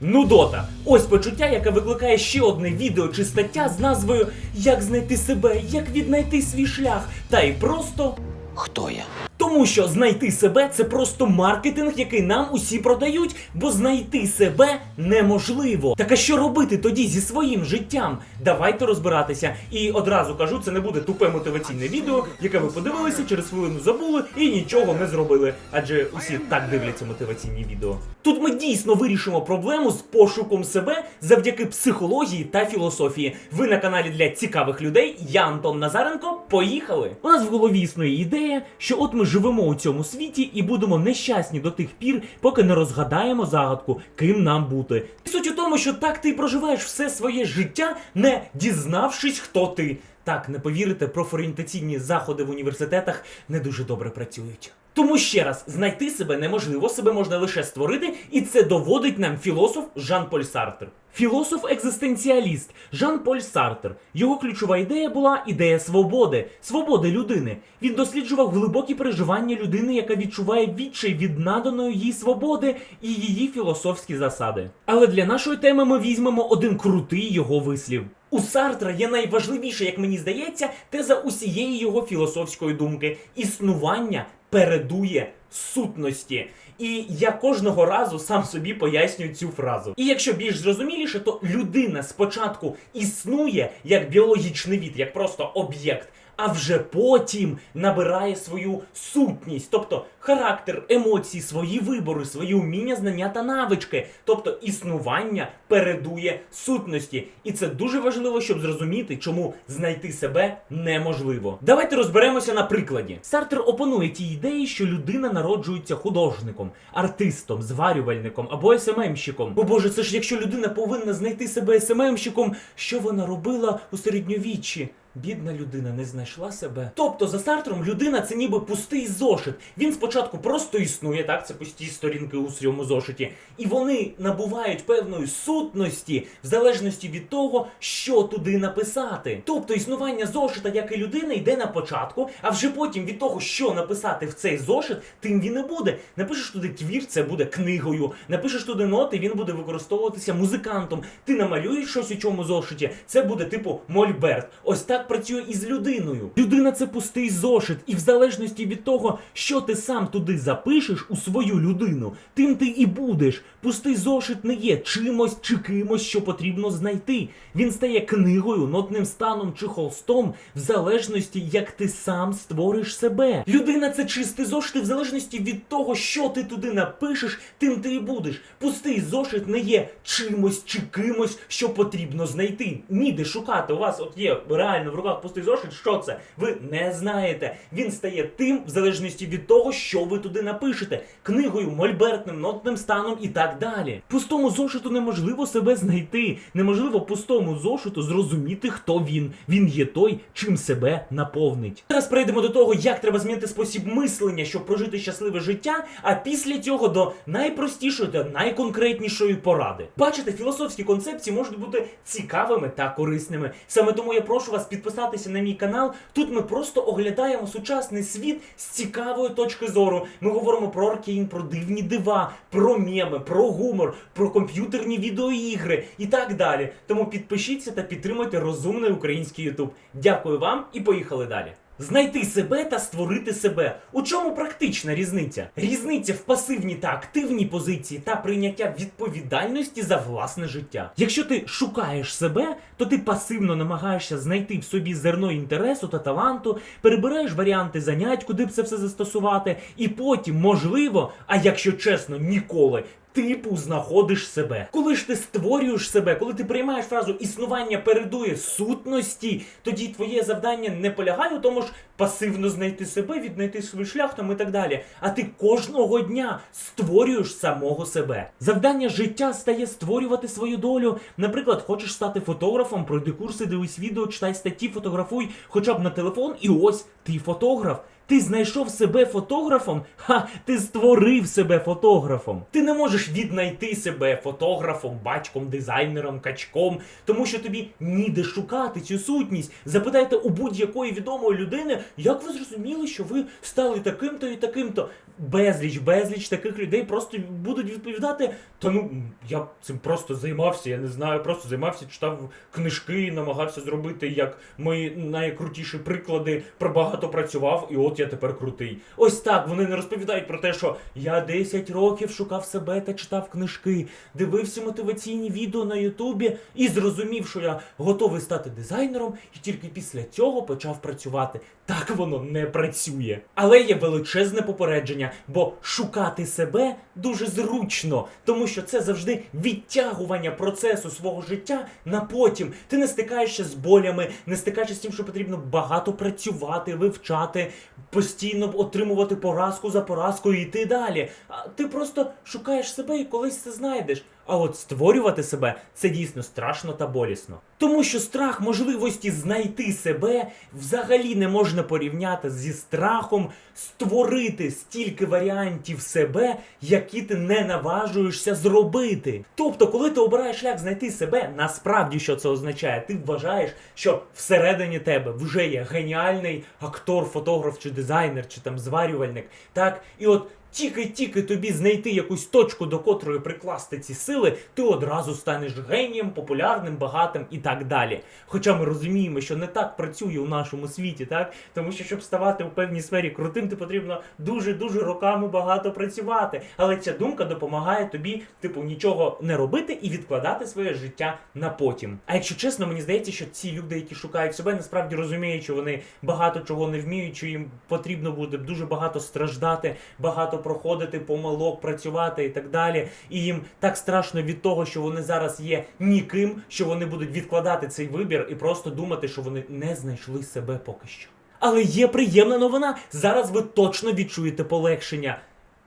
Нудота. Ось почуття, яке викликає ще одне відео чи стаття з назвою Як знайти себе, як віднайти свій шлях, та й просто. Хто я? Тому що знайти себе це просто маркетинг, який нам усі продають, бо знайти себе неможливо. Так а що робити тоді зі своїм життям? Давайте розбиратися. І одразу кажу, це не буде тупе мотиваційне відео, яке ви подивилися, через хвилину забули і нічого не зробили. Адже усі так дивляться мотиваційні відео. Тут ми дійсно вирішимо проблему з пошуком себе завдяки психології та філософії. Ви на каналі для цікавих людей. Я Антон Назаренко. Поїхали! У нас в голові існує ідея, що от ми живемо у цьому світі і будемо нещасні до тих пір, поки не розгадаємо загадку, ким нам бути. Суть у тому, що так ти проживаєш все своє життя, не дізнавшись, хто ти. Так, не повірите, профорієнтаційні заходи в університетах не дуже добре працюють. Тому ще раз, знайти себе неможливо, себе можна лише створити, і це доводить нам філософ Жан-Поль Сартр. Філософ-екзистенціаліст Жан-Поль Сартр. Його ключова ідея була ідея свободи, свободи людини. Він досліджував глибокі переживання людини, яка відчуває відчай від наданої їй свободи і її філософські засади. Але для нашої теми ми візьмемо один крутий його вислів. У Сартра є найважливіше, як мені здається, теза усієї його філософської думки: існування передує сутності. І я кожного разу сам собі пояснюю цю фразу. І якщо більш зрозуміліше, то людина спочатку існує як біологічний від, як просто об'єкт. А вже потім набирає свою сутність, тобто характер, емоції, свої вибори, свої уміння, знання та навички. Тобто існування передує сутності. І це дуже важливо, щоб зрозуміти, чому знайти себе неможливо. Давайте розберемося на прикладі. Сартер опонує тій ідеї, що людина народжується художником, артистом, зварювальником або СММщиком. Бо боже, це ж якщо людина повинна знайти себе СММщиком, що вона робила у середньовіччі? Бідна людина не знайшла себе. Тобто, за Сартром людина це ніби пустий зошит. Він спочатку просто існує, так, це пусті сторінки у своєму зошиті, і вони набувають певної сутності в залежності від того, що туди написати. Тобто існування зошита, як і людини, йде на початку, а вже потім від того, що написати в цей зошит, тим він і буде. Напишеш туди твір, це буде книгою. Напишеш туди ноти, він буде використовуватися музикантом. Ти намалюєш щось у цьому зошиті, це буде типу мольберт. Ось так працює і з людиною. Людина це пустий зошит, і в залежності від того, що ти сам туди запишеш у свою людину, тим ти і будеш. Пустий зошит не є чимось чи кимось, що потрібно знайти. Він стає книгою, нотним станом чи холстом, в залежності, як ти сам створиш себе. Людина це чистий зошит, і в залежності від того, що ти туди напишеш, тим ти і будеш. Пустий зошит не є чимось чи кимось, що потрібно знайти. Ніде шукати. У вас от є реально в руках пустий зошит. Що це? Ви не знаєте. Він стає тим, в залежності від того, що ви туди напишете. Книгою, мольбертним, нотним станом і так далі. Пустому зошиту неможливо себе знайти. Неможливо пустому зошиту зрозуміти, хто він. Він є той, чим себе наповнить. Зараз перейдемо до того, як треба змінити спосіб мислення, щоб прожити щасливе життя. А після цього до найпростішої та найконкретнішої поради. Бачите, філософські концепції можуть бути цікавими та корисними. Саме тому я прошу вас підписатися на мій канал. Тут ми просто оглядаємо сучасний світ з цікавої точки зору. Ми говоримо про аркейн, про дивні дива, про меми, про гумор, про комп'ютерні відеоігри і так далі. Тому підпишіться та підтримуйте розумний український Ютуб. Дякую вам і поїхали далі. Знайти себе та створити себе. У чому практична різниця? Різниця в пасивній та активній позиції та прийняття відповідальності за власне життя. Якщо ти шукаєш себе, то ти пасивно намагаєшся знайти в собі зерно інтересу та таланту, перебираєш варіанти занять, куди б це все застосувати, і потім, можливо, а якщо чесно, ніколи. Типу знаходиш себе. Коли ж ти створюєш себе, коли ти приймаєш фразу існування передує сутності, тоді твоє завдання не полягає у тому ж пасивно знайти себе, віднайти свій шлях там і так далі. А ти кожного дня створюєш самого себе. Завдання життя стає створювати свою долю. Наприклад, хочеш стати фотографом, пройди курси, дивись відео, читай статті, фотографуй хоча б на телефон, і ось ти фотограф. Ти знайшов себе фотографом? Ха, ти створив себе фотографом. Ти не можеш віднайти себе фотографом, батьком, дизайнером, качком, тому що тобі ніде шукати цю сутність. Запитайте у будь-якої відомої людини, як ви зрозуміли, що ви стали таким-то і таким-то. Безліч, безліч таких людей просто будуть відповідати. Та ну я цим просто займався, я не знаю, просто займався, читав книжки, намагався зробити як мої найкрутіші приклади, багато працював, і от я тепер крутий. Ось так вони не розповідають про те, що я 10 років шукав себе та читав книжки, дивився мотиваційні відео на Ютубі і зрозумів, що я готовий стати дизайнером, і тільки після цього почав працювати. Так воно не працює. Але є величезне попередження, бо шукати себе дуже зручно, тому що це завжди відтягування процесу свого життя на потім. Ти не стикаєшся з болями, не стикаєшся з тим, що потрібно багато працювати, вивчати, постійно отримувати поразку за поразкою і йти далі. А ти просто шукаєш себе і колись це знайдеш. А от створювати себе це дійсно страшно та болісно. Тому що страх можливості знайти себе взагалі не можна порівняти зі страхом створити стільки варіантів себе, які ти не наважуєшся зробити. Тобто, коли ти обираєш шлях знайти себе, насправді що це означає? Ти вважаєш, що всередині тебе вже є геніальний актор, фотограф чи дизайнер, чи там зварювальник. Так, і от. Тільки-тільки тобі знайти якусь точку, до котрої прикласти ці сили, ти одразу станеш генієм, популярним, багатим і так далі. Хоча ми розуміємо, що не так працює у нашому світі, так? Тому що, щоб ставати у певній сфері крутим, ти потрібно дуже-дуже роками багато працювати. Але ця думка допомагає тобі, типу, нічого не робити і відкладати своє життя на потім. А якщо чесно, мені здається, що ці люди, які шукають себе, насправді розуміють, що вони багато чого не вміють, що їм потрібно буде дуже багато страждати, багато проходити помилок, працювати і так далі. І їм так страшно від того, що вони зараз є ніким, що вони будуть відкладати цей вибір і просто думати, що вони не знайшли себе поки що. Але є приємна новина. Зараз ви точно відчуєте полегшення.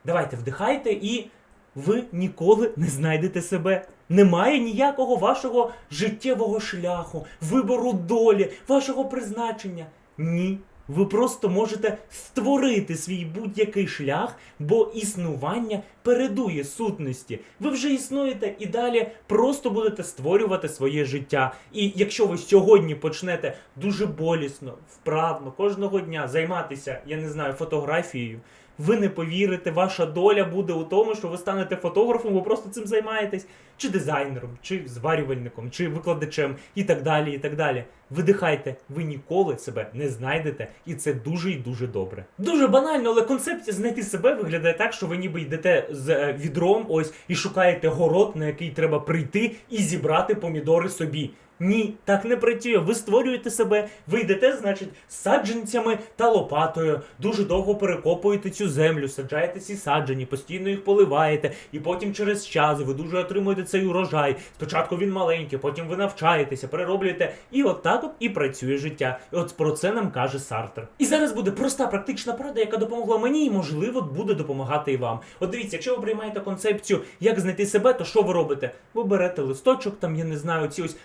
Давайте вдихайте і ви ніколи не знайдете себе. Немає ніякого вашого життєвого шляху, вибору долі, вашого призначення. Ні. Ви просто можете створити свій будь-який шлях, бо існування передує сутності. Ви вже існуєте і далі просто будете створювати своє життя. І якщо ви сьогодні почнете дуже болісно, вправно, кожного дня займатися, я не знаю, фотографією. Ви не повірите, ваша доля буде у тому, що ви станете фотографом, ви просто цим займаєтесь, чи дизайнером, чи зварювальником, чи викладачем, і так далі. і так далі. Видихайте, ви ніколи себе не знайдете, і це дуже і дуже добре. Дуже банально, але концепція знайти себе виглядає так, що ви ніби йдете з е, відром ось і шукаєте город, на який треба прийти і зібрати помідори собі. Ні, так не працює. Ви створюєте себе, ви йдете, значить, саджанцями та лопатою. Дуже довго перекопуєте цю землю, саджаєте ці саджані, постійно їх поливаєте, і потім через час ви дуже отримуєте цей урожай. Спочатку він маленький, потім ви навчаєтеся, перероблюєте, і от так от і працює життя. І от про це нам каже Сартер. І зараз буде проста практична порада, яка допомогла мені, і можливо буде допомагати і вам. От дивіться, якщо ви приймаєте концепцію, як знайти себе, то що ви робите? Ви берете листочок, там я не знаю, ці ось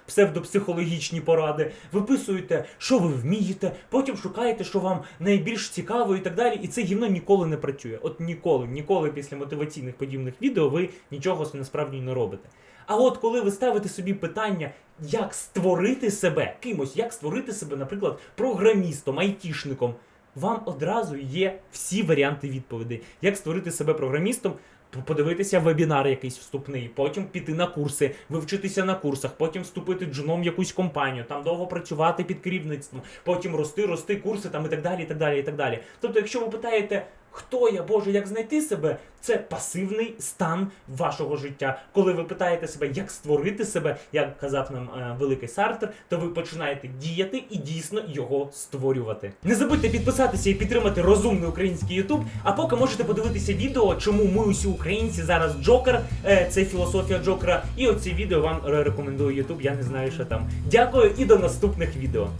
псевдопсихологічні поради, виписуєте, що ви вмієте, потім шукаєте, що вам найбільш цікаво і так далі. І це гівно ніколи не працює. От ніколи, ніколи після мотиваційних подібних відео ви нічого насправді не робите. А от коли ви ставите собі питання, як створити себе кимось, як створити себе, наприклад, програмістом, айтішником, вам одразу є всі варіанти відповідей. Як створити себе програмістом? Подивитися вебінар якийсь вступний, потім піти на курси, вивчитися на курсах, потім вступити джуном в якусь компанію, там довго працювати під керівництвом, потім рости, рости курси там і так далі, і так далі, і так далі. Тобто, якщо ви питаєте, хто я, Боже, як знайти себе, це пасивний стан вашого життя. Коли ви питаєте себе, як створити себе, як казав нам е, великий Сартер, то ви починаєте діяти і дійсно його створювати. Не забудьте підписатися і підтримати розумний український Ютуб. А поки можете подивитися відео, чому ми усі українці зараз Джокер, е, це філософія Джокера. І оці відео вам рекомендую Ютуб. Я не знаю, що там. Дякую і до наступних відео.